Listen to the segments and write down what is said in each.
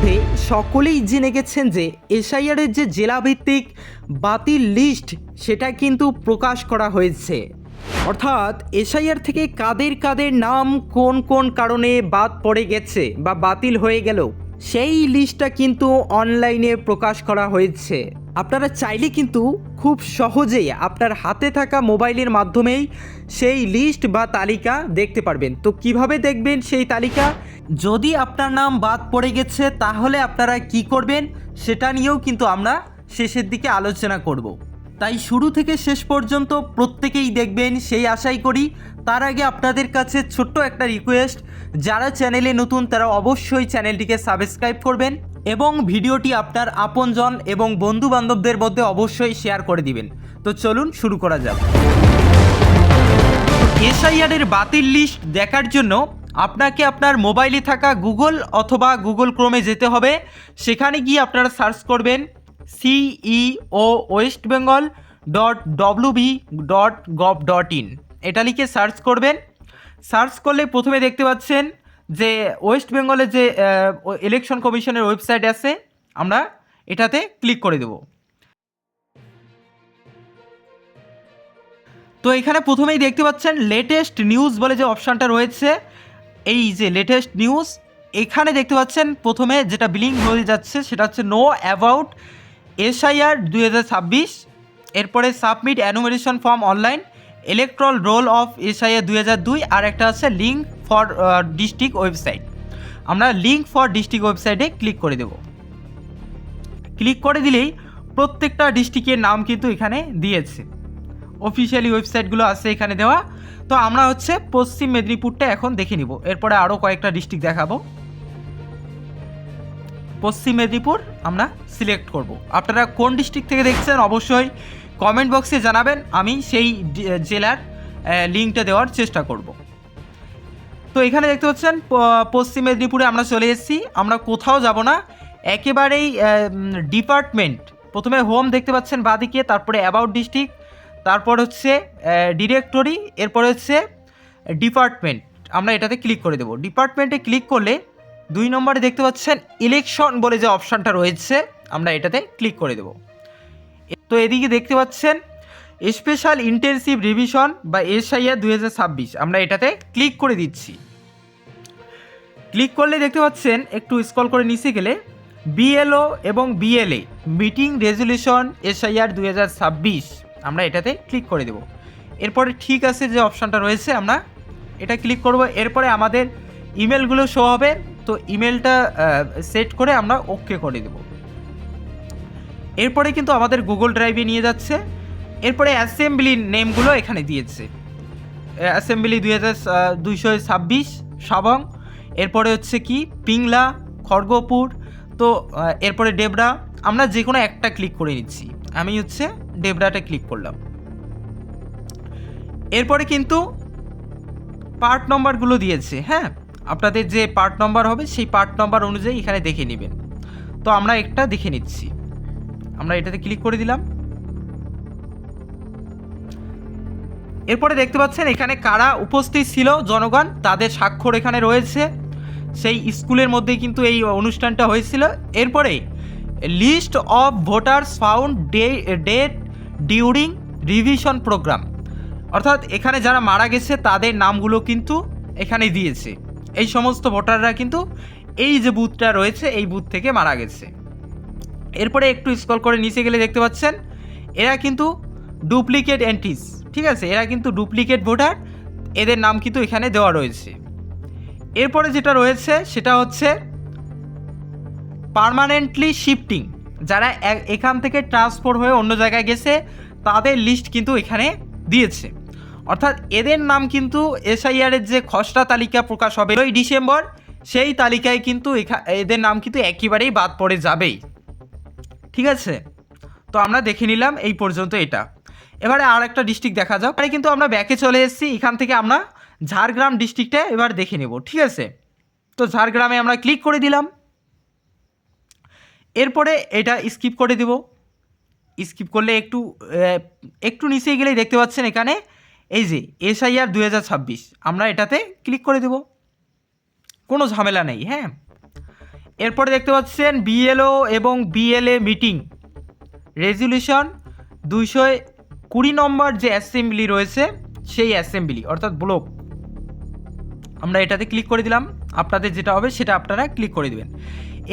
ইতিমধ্যে সকলেই জেনে গেছেন যে এসআইআরের যে জেলাভিত্তিক বাতিল লিস্ট, সেটা কিন্তু প্রকাশ করা হয়েছে। অর্থাৎ এসআইআর থেকে কাদের কাদের নাম, কোন কোন কারণে বাদ পড়ে গেছে বা বাতিল হয়ে গেল, সেই লিস্টটা কিন্তু অনলাইনে প্রকাশ করা হয়েছে। আপনারা চাইলে কিন্তু খুব সহজেই আপনার হাতে থাকা মোবাইলের মাধ্যমেই সেই লিস্ট বা তালিকা দেখতে পারবেন। তো কীভাবে দেখবেন সেই তালিকা? যদি আপনার নাম বাদ পড়ে গেছে, তাহলে আপনারা কি করবেন? সেটা নিয়েও কিন্তু আমরা শেষের দিকে আলোচনা করব। তাই শুরু থেকে শেষ পর্যন্ত প্রত্যেকেই দেখবেন, সেই আশাই করি। তার আগে আপনাদের কাছে ছোট্ট একটা রিকোয়েস্ট যারা চ্যানেলে নতুন, তারা অবশ্যই চ্যানেলটিকে সাবস্ক্রাইব করবেন এবং ভিডিওটি আপনার আপনজন এবং বন্ধু বান্ধবদের মধ্যে অবশ্যই শেয়ার করে দিবেন। তো চলুন শুরু করা যাক। এসআইআরের বাতিল লিস্ট দেখার জন্য আপনাকে আপনার মোবাইলে থাকা গুগল অথবা গুগল ক্রোমে যেতে হবে। সেখানে গিয়ে আপনারা সার্চ করবেন CEO West Bengal dot WB dot gov dot in এটা লিখে সার্চ করবেন। সার্চ করলে প্রথমে দেখতে পাচ্ছেন যে ওয়েস্ট বেঙ্গলের যে ইলেকশন কমিশনের ওয়েবসাইট আছে, আমরা এটাতে ক্লিক করে দেবো। তো এখানে প্রথমেই দেখতে পাচ্ছেন লেটেস্ট নিউজ বলে যে অপশানটা রয়েছে। এই যে লেটেস্ট নিউজ এখানে দেখতে পাচ্ছেন প্রথমে যেটা বিলিং হয়ে যাচ্ছে, সেটা হচ্ছে নো অ্যাবাউট এসআইআর দুই হাজার ছাব্বিশ, এরপরে submit enumeration form online electoral roll of SIR দুই হাজার দুই, আর একটা আছে লিঙ্ক ফর ডিস্ট্রিক্ট ওয়েবসাইট আমরা লিঙ্ক ফর ডিস্ট্রিক্ট ওয়েবসাইটে ক্লিক করে দেব। ক্লিক করে দিলেই প্রত্যেকটা ডিস্ট্রিক্টের নাম কিন্তু এখানে দিয়েছে। অফিসিয়ালি ওয়েবসাইটগুলো আছে এখানে দেওয়া। তো আমরা হচ্ছে পশ্চিম মেদিনীপুরটা এখন দেখে নিব। এরপরে আরও কয়েকটা ডিস্ট্রিক্ট দেখাবো। পশ্চিম মেদিনীপুর আমরা সিলেক্ট করব। আপনারা কোন ডিস্ট্রিক্ট থেকে দেখছেন অবশ্যই কমেন্ট বক্সে জানাবেন। আমি সেই জেলার লিঙ্কটা দেওয়ার চেষ্টা করব। তো এখানে দেখতে পাচ্ছেন পশ্চিম মেদিনীপুরে আমরা চলে এসেছি। আমরা কোথাও যাব না। একেবারেই ডিপার্টমেন্ট প্রথমে হোম দেখতে পাচ্ছেন বাদিকে, তারপরে অ্যাবাউট ডিস্ট্রিক্ট তারপর হচ্ছে ডিরেক্টরি এরপর হচ্ছে ডিপার্টমেন্ট আমরা এটাতে ক্লিক করে দেবো। ডিপার্টমেন্টে ক্লিক করলে দুই নম্বরে দেখতে পাচ্ছেন ইলেকশন বলে যে অপশানটা রয়েছে, আমরা এটাতে ক্লিক করে দেবো। তো এদিকে দেখতে পাচ্ছেন স্পেশাল ইন্টেনসিভ রিভিশন বা এসআইআর দু হাজার ছাব্বিশ। আমরা এটাতে ক্লিক করে দিচ্ছি। ক্লিক করলে দেখতে পাচ্ছেন, একটু স্ক্রল করে নিচে গেলে বিএলও এবং বিএলএ মিটিং রেজলিউশন এসআইআর দু হাজার ছাব্বিশ। আমরা এটাতে ক্লিক করে দেব। এরপরে ঠিক আছে যে অপশানটা রয়েছে, আমরা এটা ক্লিক করব। এরপরে আমাদের ইমেলগুলো শো হবে, তো ইমেলটা সেট করে আমরা ওকে করে দেব। এরপরে কিন্তু আমাদের গুগল ড্রাইভে নিয়ে যাচ্ছে। এরপরে অ্যাসেম্বলি নেমগুলো এখানে দিয়েছে। অ্যাসেম্বলি দুই হাজার দুইশো ছাব্বিশ, সাবং। এরপরে হচ্ছে কি, পিংলা, খড়গপুর, তো এরপরে ডেবরা। আমরা যে কোনো একটা ক্লিক করে নিচ্ছি। আমি হচ্ছে ডেবরাটা ক্লিক করলাম। এরপরে কিন্তু পার্ট নম্বরগুলো দিয়েছে হ্যাঁ? আপনাদের যে পার্ট নম্বর হবে, সেই পার্ট নম্বর অনুযায়ী এখানে দেখে নেবেন। তো আমরা একটা দেখে নিচ্ছি। আমরা এটাতে ক্লিক করে দিলাম। এরপরে দেখতে পাচ্ছেন এখানে কারা উপস্থিত ছিল? জনগণ, তাদের স্বাক্ষর এখানে রয়েছে। সেই স্কুলের মধ্যেই কিন্তু এই অনুষ্ঠানটা হয়েছিল। এরপরে list of voters found day, date during revision programme. অর্থাৎ এখানে যারা মারা গেছে, তাদের নামগুলো কিন্তু এখানে দিয়েছে। এই সমস্ত ভোটাররা কিন্তু এই যে বুথটা রয়েছে, এই বুথ থেকে মারা গেছে। এরপরে একটু স্ক্রল করে নিচে গেলে দেখতে পাচ্ছেন, এরা কিন্তু ডুপ্লিকেট এন্ট্রিজ ঠিক আছে? এরা কিন্তু ডুপ্লিকেট ভোটার, এদের নাম কিন্তু এখানে দেওয়া রয়েছে। এরপরে যেটা রয়েছে, সেটা হচ্ছে পার্মানেন্টলি শিফটিং যারা এখান থেকে ট্রান্সফার হয়ে অন্য জায়গায় গেছে, তাদের লিস্ট কিন্তু এখানে দিয়েছে। অর্থাৎ এদের নাম কিন্তু এসআইআরের যে খসড়া তালিকা প্রকাশ হবে ওই ডিসেম্বর, সেই তালিকায় কিন্তু এদের নাম কিন্তু একেবারেই বাদ পড়ে যাবেই। ঠিক আছে? তো আমরা দেখে নিলাম এই পর্যন্ত এটা। এবারে আর একটা ডিস্ট্রিক্ট দেখা যাক। কিন্তু আমরা ব্যাকে চলে এসেছি। এখান থেকে আমরা ঝাড়গ্রাম ডিস্ট্রিক্টে এবার দেখে নেব। ঠিক আছে? তো ঝাড়গ্রামে আমরা ক্লিক করে দিলাম। এরপরে এটা স্কিপ করে দেব। স্কিপ করলে একটু একটু নিচে গেলেই দেখতে পাচ্ছেন এখানে, এই যে এসআইআর দুই হাজার ছাব্বিশ, আমরা এটাতে ক্লিক করে দেব। কোনো ঝামেলা নেই হ্যাঁ? এরপরে দেখতে পাচ্ছেন বিএলও এবং বিএলএ মিটিং রেজলিউশন দুইশো কুড়ি নম্বর যে অ্যাসেম্বলি রয়েছে, সেই অ্যাসেম্বলি অর্থাৎ ব্লক আমরা এটাতে ক্লিক করে দিলাম, আপনাদের যেটা হবে সেটা আপনারা ক্লিক করে দিবেন।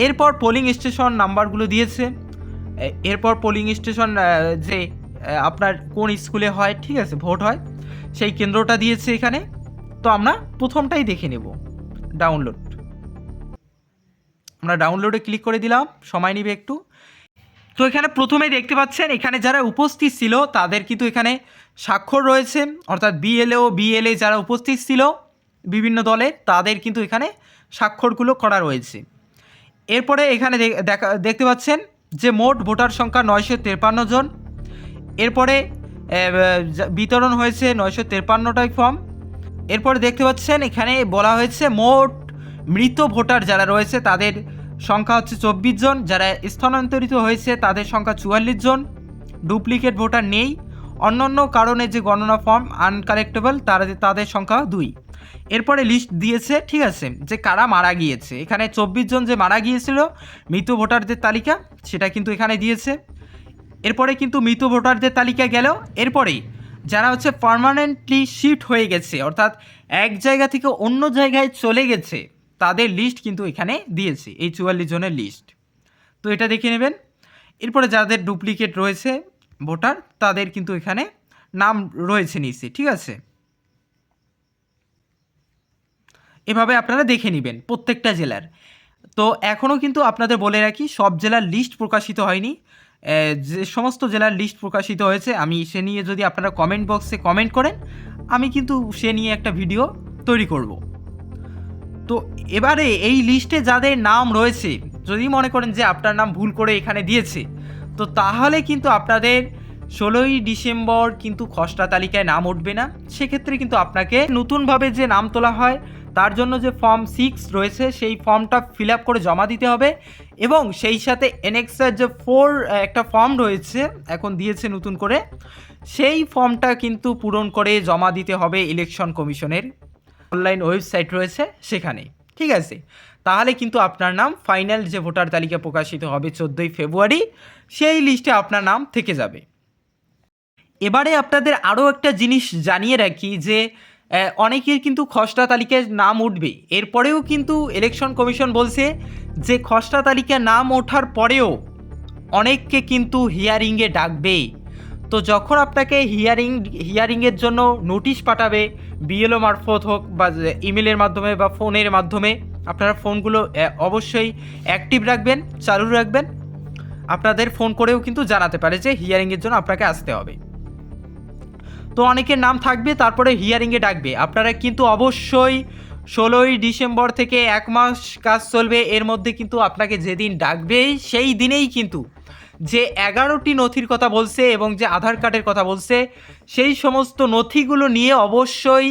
এরপর পোলিং স্টেশন নাম্বারগুলো দিয়েছে। এরপর পোলিং স্টেশন যে আপনার কোন স্কুলে হয়, ঠিক আছে, ভোট হয়, সেই কেন্দ্রটা দিয়েছে এখানে। তো আমরা প্রথমটাই দেখে নেব ডাউনলোড আমরা ডাউনলোডে ক্লিক করে দিলাম, সময় নিবে একটু। তো এখানে প্রথমেই দেখতে পাচ্ছেন, এখানে যারা উপস্থিত ছিল, তাদের কিন্তু এখানে স্বাক্ষর রয়েছে। অর্থাৎ বিএলএ ও বিএলএ যারা উপস্থিত ছিল বিভিন্ন দলে তাদের কিন্তু এখানে স্বাক্ষরগুলো করা রয়েছে। এরপরে এখানে দেখা, দেখতে পাচ্ছেন যে মোট ভোটার সংখ্যা নয়শো তেপান্ন জন। এরপরে বিতরণ হয়েছে নয়শো তেপান্নটাই ফর্ম। এরপরে দেখতে পাচ্ছেন এখানে বলা হয়েছে মোট মৃত ভোটার যারা রয়েছে তাদের সংখ্যা হচ্ছে চব্বিশ জন। যারা স্থানান্তরিত হয়েছে তাদের সংখ্যা চুয়াল্লিশ জন। ডুপ্লিকেট ভোটার নেই। অন্যান্য কারণে যে গণনা ফর্ম আনকালেক্টেবল তারা তাদের সংখ্যা দুই। এরপরে লিস্ট দিয়েছে, ঠিক আছে, যে কারা মারা গিয়েছে। এখানে চব্বিশ জন যে মারা গিয়েছিল, মৃত ভোটারদের তালিকা, সেটা কিন্তু এখানে দিয়েছে। এরপরে কিন্তু মৃত ভোটারদের তালিকা গেল। এরপরেই যারা হচ্ছে পার্মানেন্টলি শিফট হয়ে গেছে, অর্থাৎ এক জায়গা থেকে অন্য জায়গায় চলে গেছে, তাদের লিস্ট কিন্তু এখানে দিয়েছে, এই চুয়াল্লিশ জনের লিস্ট তো এটা দেখে নেবেন। এরপরে যাদের ডুপ্লিকেট রয়েছে ভোটার, তাদের কিন্তু এখানে নাম রয়েছে নিচে, ঠিক আছে? এভাবে আপনারা দেখে নেবেন প্রত্যেকটা জেলার। তো এখনও কিন্তু আপনাদের বলে রাখি, সব জেলার লিস্ট প্রকাশিত হয়নি। যে সমস্ত জেলার লিস্ট প্রকাশিত হয়েছে, আমি সে নিয়ে যদি আপনারা কমেন্ট বক্সে কমেন্ট করেন, আমি কিন্তু সে নিয়ে একটা ভিডিও তৈরি করব। তো এবারে এই লিস্টে যাদের নাম রয়েছে, যদি মনে করেন যে আপনার নাম ভুল করে এখানে দিয়েছে তো তাহলে কিন্তু আপনাদের ষোলোই ডিসেম্বর কিন্তু খসড়া তালিকায় নাম উঠবে না। সেক্ষেত্রে কিন্তু আপনাকে নতুনভাবে যে নাম তোলা হয়, তার জন্য যে ফর্ম সিক্স রয়েছে, সেই ফর্মটা ফিল আপ করে জমা দিতে হবে এবং সেই সাথে এনএক্সের যে ফোর একটা ফর্ম রয়েছে, এখন দিয়েছে নতুন করে, সেই ফর্মটা কিন্তু পূরণ করে জমা দিতে হবে ইলেকশন কমিশনের অনলাইন ওয়েবসাইট রয়েছে সেখানে। ঠিক আছে? তাহলে কিন্তু আপনার নাম ফাইনাল যে ভোটার তালিকা প্রকাশিত হবে চোদ্দোই ফেব্রুয়ারি। সেই লিস্টে আপনার নাম থেকে যাবে। এবারে আপনাদের আরও একটা জিনিস জানিয়ে রাখি যে অনেকের কিন্তু খসড়া তালিকায় নাম উঠবে এরপরেও কিন্তু ইলেকশন কমিশন বলছে যে, খসড়া তালিকায় নাম ওঠার পরেও অনেককে কিন্তু হিয়ারিংয়ে ডাকবে তো যখন আপনাকে হিয়ারিং হিয়ারিংয়ের জন্য নোটিশ পাঠাবে বিএলও মারফত হোক বা ইমেলের মাধ্যমে বা ফোনের মাধ্যমে, আপনারা ফোনগুলো অবশ্যই অ্যাক্টিভ রাখবেন, চালু রাখবেন। আপনাদের ফোন করেও কিন্তু জানাতে পারে যে হিয়ারিংয়ের জন্য আপনাকে আসতে হবে। তো অনেকের নাম থাকবে, তারপরে হিয়ারিংয়ে ডাকবে। আপনারা কিন্তু অবশ্যই ষোলোই ডিসেম্বর থেকে এক মাস কাজ চলবে। এর মধ্যে কিন্তু আপনাকে যেদিন ডাকবে, সেই দিনেই কিন্তু যে এগারোটি নথির কথা বলছে এবং যে আধার কার্ডের কথা বলছে, সেই সমস্ত নথিগুলো নিয়ে অবশ্যই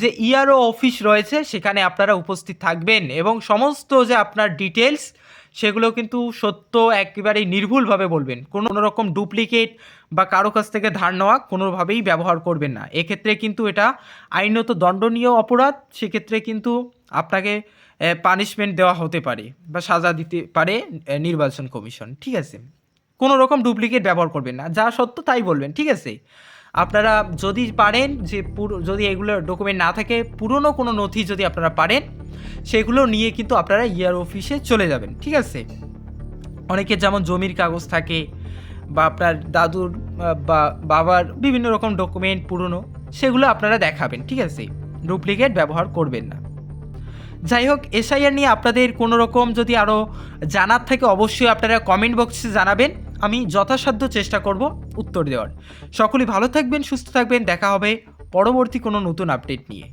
যে ইআরও অফিস রয়েছে, সেখানে আপনারা উপস্থিত থাকবেন এবং সমস্ত যে আপনার ডিটেলস সেগুলো কিন্তু সত্য একেবারেই নির্ভুলভাবে বলবেন। কোনো রকম ডুপ্লিকেট বা কারও কাছ থেকে ধার নেওয়া কোনোভাবেই ব্যবহার করবেন না। এক্ষেত্রে কিন্তু এটা আইনত দণ্ডনীয় অপরাধ, সেক্ষেত্রে কিন্তু আপনাকে পানিশমেন্ট দেওয়া হতে পারে বা সাজা দিতে পারে নির্বাচন কমিশন। ঠিক আছে? কোনো রকম ডুপ্লিকেট ব্যবহার করবেন না। যা সত্য তাই বলবেন, ঠিক আছে? আপনারা যদি পারেন যে পুরো, যদি এগুলো ডকুমেন্ট না থাকে, পুরনো কোনো নথি যদি আপনারা পারেন সেগুলো নিয়ে কিন্তু আপনারা ইয়ার অফিসে চলে যাবেন, ঠিক আছে? অনেকের যেমন জমির কাগজ থাকে বা আপনার দাদুর বা বাবার বিভিন্ন রকম ডকুমেন্ট পুরনো, সেগুলো আপনারা দেখাবেন, ঠিক আছে? ডুপ্লিকেট ব্যবহার করবেন না। যাই হোক এসআইআর নিয়ে আপনাদের কোনো রকম যদি আরও জানার থাকে, অবশ্যই আপনারা কমেন্ট বক্সে জানাবেন। আমি যথাসাধ্য চেষ্টা করব উত্তর দেওয়ার। সকলেই ভালো থাকবেন, সুস্থ থাকবেন, দেখা হবে পরবর্তী কোনো নতুন আপডেট নিয়ে।